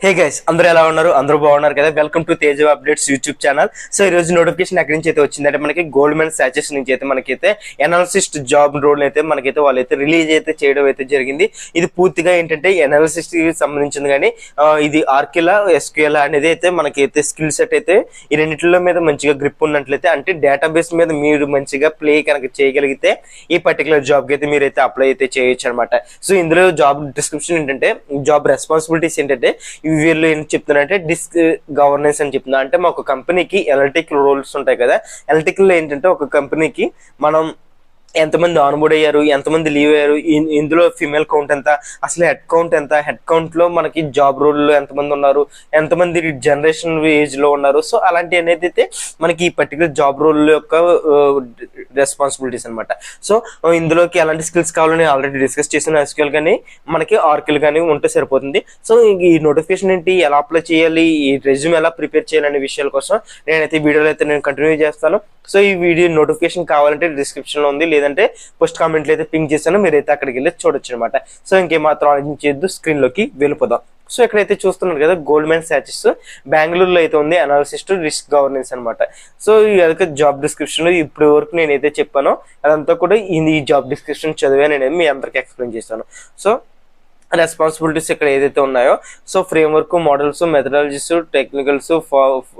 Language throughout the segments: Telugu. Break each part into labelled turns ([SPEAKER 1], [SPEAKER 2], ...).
[SPEAKER 1] హే గైస్ అందరూ ఎలా ఉన్నారు? అందరూ బాగున్నారు కదా? Welcome to Teja updates YouTube channel so ఈ రోజు నోటిఫికేషన్ ఎక్కడి నుంచి అయితే వచ్చిందంటే మనకి గోల్డ్మెన్ సాచెస్ నుంచి అయితే మనకైతే ఎనాలిసిస్ట్ జాబ్ రోల్ అయితే మనకైతే వాళ్ళైతే రిలీజ్ అయితే చేయడం అయితే జరిగింది. ఇది పూర్తిగా ఏంటంటే ఎనాలిసిస్ట్కి సంబంధించింది కానీ ఇది ఆర్కిలా ఎస్క్యూఎల్ అనేది అయితే మనకైతే స్కిల్ సెట్ అయితే ఈ రెండింటిలో మీద మంచిగా గ్రిప్ ఉన్నట్లయితే అంటే డేటాబేస్ మీద మీరు మంచిగా ప్లే కనుక చేయగలిగితే ఈ పర్టికులర్ జాబ్ మీరు అయితే మీరైతే అప్లై అయితే చేయొచ్చు అనమాట సో ఇందులో జాబ్ డిస్క్రిప్షన్ ఏంటంటే జాబ్ రెస్పాన్సిబిలిటీస్ ఏంటంటే వీళ్ళు ఏం చెప్తున్నారంటే డిస్క్ గవర్నెన్స్ అని చెప్తున్నారు. అంటే మా ఒక కంపెనీకి ఎలక్ట్రిక్ రూల్స్ ఉంటాయి కదా. ఎలక్ట్రికల్ ఏంటంటే ఒక కంపెనీకి మనం ఎంతమంది ఆన్బోర్డ్ అయ్యారు? ఎంతమంది లీవ్ అయ్యారు? ఇందులో ఫిమేల్ కౌంట్ ఎంత? అసలు హెడ్ కౌంట్ ఎంత? హెడ్ కౌంట్లో మనకి జాబ్ రోల్లో ఎంతమంది ఉన్నారు? ఎంతమంది జనరేషన్ ఏజ్లో ఉన్నారు? సో అలాంటి అనేది అయితే మనకి ఈ పర్టికులర్ జాబ్ రోల్ యొక్క రెస్పాన్సిబిలిటీస్ అన్నమాట. సో ఇందులోకి ఎలాంటి స్కిల్స్ కావాలని ఆల్రెడీ డిస్కస్ చేసిన ఎస్క్యూఎల్ కానీ మనకి ఆర్కిల్ కానీ ఉంటే సరిపోతుంది. సో ఈ నోటిఫికేషన్ ఏంటి? ఎలా అప్లై చేయాలి? ఈ రెజ్యూమ్ ఎలా ప్రిపేర్ చేయాలనే విషయాల కోసం నేనైతే వీడియోలో అయితే నేను కంటిన్యూ చేస్తాను. సో ఈ వీడియో నోటిఫికేషన్ కావాలంటే డిస్క్రిప్షన్లో ఉంది. లేదంటే పోస్ట్ కామెంట్లు అయితే పింక్ చేస్తాను మీరైతే అక్కడికి వెళ్ళి చూడొచ్చు అనమాట సో ఇంకేమాత్రం ఆలోచించేద్దు స్క్రీన్లోకి వెళ్ళిపోదాం. సో ఇక్కడైతే చూస్తున్నారు కదా గోల్డ్ మ్యాన్ సాచెస్ బెంగళూరులో అయితే ఉంది అనాలిసిస్ రిస్క్ గవర్నెన్స్ అనమాట సో ఈ జాబ్ డిస్క్రిప్షన్ ఇప్పుడు వరకు నేనైతే చెప్పానో అదంతా కూడా ఈ జాబ్ డిస్క్రిప్షన్ చదివా నేను మీ అందరికి ఎక్స్ప్లెయిన్ చేస్తాను. సో రెస్పాన్సిబిలిటీస్ ఇక్కడ ఏదైతే ఉన్నాయో so framework models methodologies technicals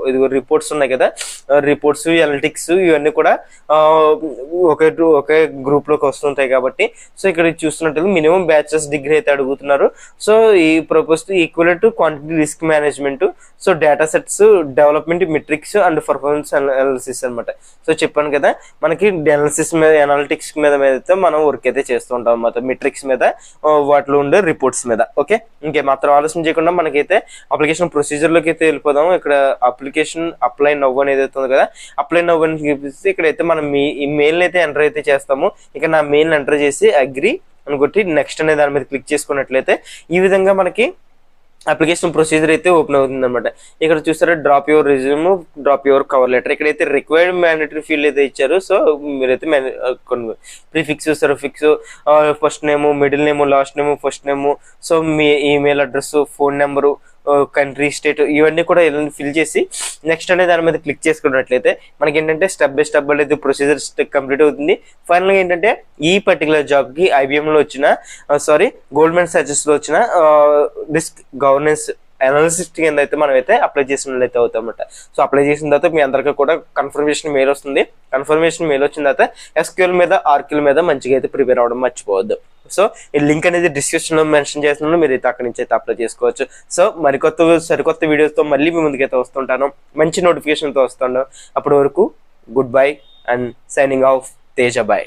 [SPEAKER 1] ఇది రిపోర్ట్స్ ఉన్నాయి కదా. రిపోర్ట్స్ ఎనలిటిక్స్ ఇవన్నీ కూడా ఒకే ఒకే గ్రూప్లోకి వస్తుంటాయి కాబట్టి సో ఇక్కడ చూస్తున్నట్టు మినిమం బ్యాచెస్ డిగ్రీ అయితే అడుగుతున్నారు. సో ఈ propose equal to quantity risk management so data sets development metrics and performance analysis అన్నమాట. సో చెప్పాను కదా మనకి అనాలిసిస్ మీద అనాలిటిక్స్ మీద మీద అయితే మనం వర్క్ అయితే చేస్తూ ఉంటాం అన్నమాట. మెట్రిక్స్ మీద వాటిలో ఉండే రిపోర్ట్స్ మీద. ఓకే ఇంకే మాత్రం ఆలోచన చేయకుండా మనకైతే అప్లికేషన్ ప్రొసీజర్లోకి అయితే వెళ్ళిపోదాం ఇక్కడ అప్లికేషన్ అప్లై నవ్వు అనేది అయితే కదా? అప్లై నవ్వు అని చూపిస్తే ఇక్కడైతే మనం మీ ఈ మెయిల్ అయితే ఎంటర్ అయితే చేస్తాము. ఇక నా మెయిల్ ఎంటర్ చేసి అగ్రి అని కొట్టి నెక్స్ట్ అనే దాని మీద క్లిక్ చేసుకున్నట్లయితే ఈ విధంగా మనకి అప్లికేషన్ ప్రొసీజర్ అయితే ఓపెన్ అవుతుంది అనమాట ఇక్కడ చూసారా drop your resume drop your cover letter ఇక్కడైతే రిక్వైర్డ్ మ్యాండేటరీ ఫీల్డ్ అయితే ఇచ్చారు. సో మీరైతే కొన్ని ప్రీఫిక్స్ చూస్తారు fix first name middle name last name first name so మీ email address phone number country state ఇవన్నీ కూడా ఫిల్ చేసి నెక్స్ట్ అనే దాని మీద క్లిక్ చేసుకున్నట్లయితే మనకి ఏంటంటే స్టెప్ బై స్టెప్ అనేది ప్రొసీజర్ కంప్లీట్ అవుతుంది. ఫైనల్గా ఏంటంటే ఈ పర్టికులర్ జాబ్కి ఐబిఎంలో వచ్చిన సారీ గోల్డ్మెన్ సర్జెస్లో వచ్చిన రిస్క్ గవర్నెన్స్ అనాలిసిస్ట్ కింద అయితే మనం అయితే అప్లై చేసినట్లయితే అవుతాం సో అప్లై చేసిన తర్వాత మీ అందరికీ కూడా కన్ఫర్మేషన్ మెయిల్ వస్తుంది. కన్ఫర్మేషన్ మెయిల్ వచ్చిన తర్వాత ఎస్క్యూఎల్ మీద ఆర్క్యూఎల్ మీద మంచిగా అయితే ప్రిపేర్ అవ్వడం మర్చిపోవద్దు. సో ఈ లింక్ అనేది డిస్క్రిప్షన్లో మెన్షన్ చేస్తున్నాను. మీరు అయితే అక్కడి నుంచి అయితే అప్లై చేసుకోవచ్చు. సో మరికొత్త సరికొత్త వీడియోస్తో మళ్ళీ మీ ముందుకైతే వస్తుంటాను. మంచి నోటిఫికేషన్తో తో వస్తాను. అప్పటి వరకు goodbye and signing off Teja bye